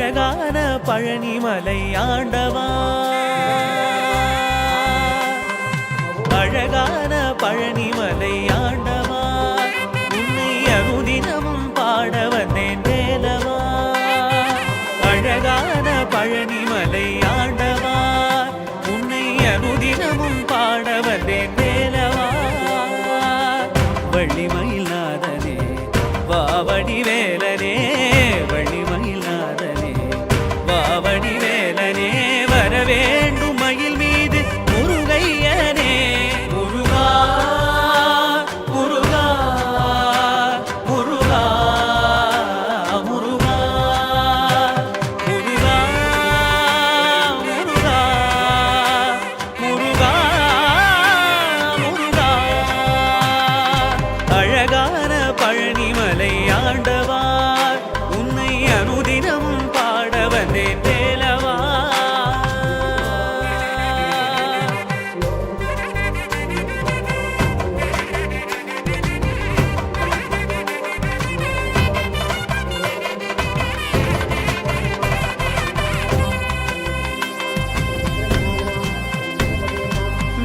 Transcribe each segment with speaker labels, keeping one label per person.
Speaker 1: அழகான பழனிமலை ஆண்டவா. அழகான பழனிமலை ஆண்டவா. உன்னை அனுதினமும் பாட வந்தேன் வேலவா. அழகான பழனிமலை ஆண்டவா. உன்னை அனுதினமும் பாட வந்தேன் வேலவா. வள்ளிமயிலாதனே வாவடிவே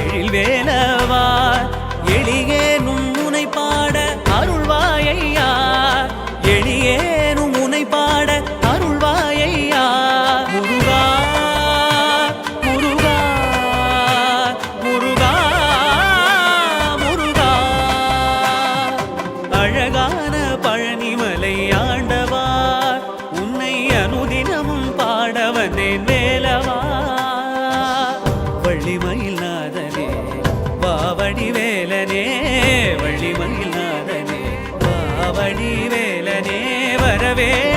Speaker 1: எழில் வேலவார் எளியேனும் முனை பாட அருள்வாயையா? எளியேனும் முனை பாட அருள்வாயையா? முருகா முருகா முருகா முருகா. அழகான பழனி வாழவே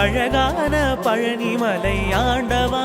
Speaker 1: அழகான பழனிமலை ஆண்டவா.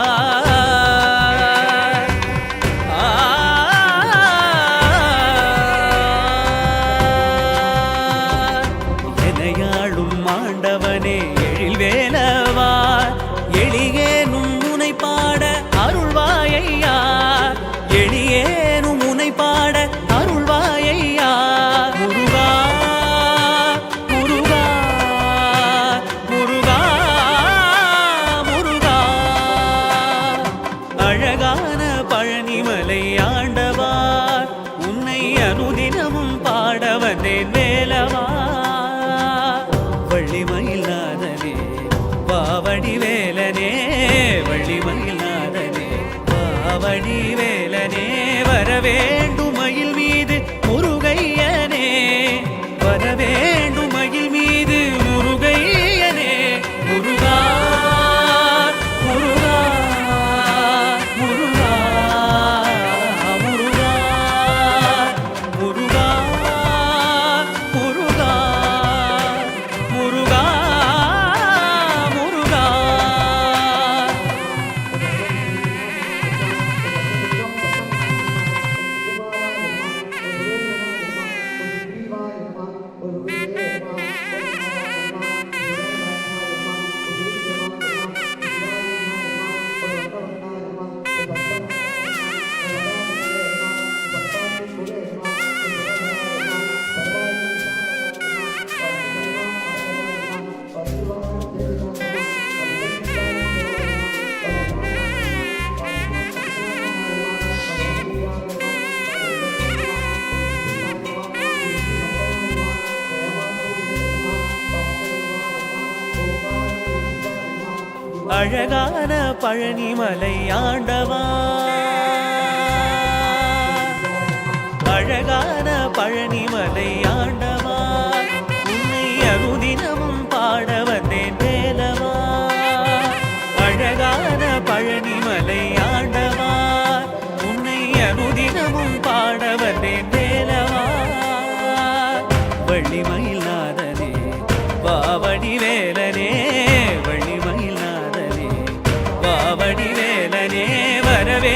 Speaker 1: எளியேனும் பாட அருள்வாயையா முருகா முருகா முருகா முருகா. அழகான பழனிமலை ஆண்டவார் உன்னை அனுதினமும் பாடவனே அழகான பழனிமலை ஆண்டவா. அழகான பழனிமலை ஆவடி வேலனே வரவே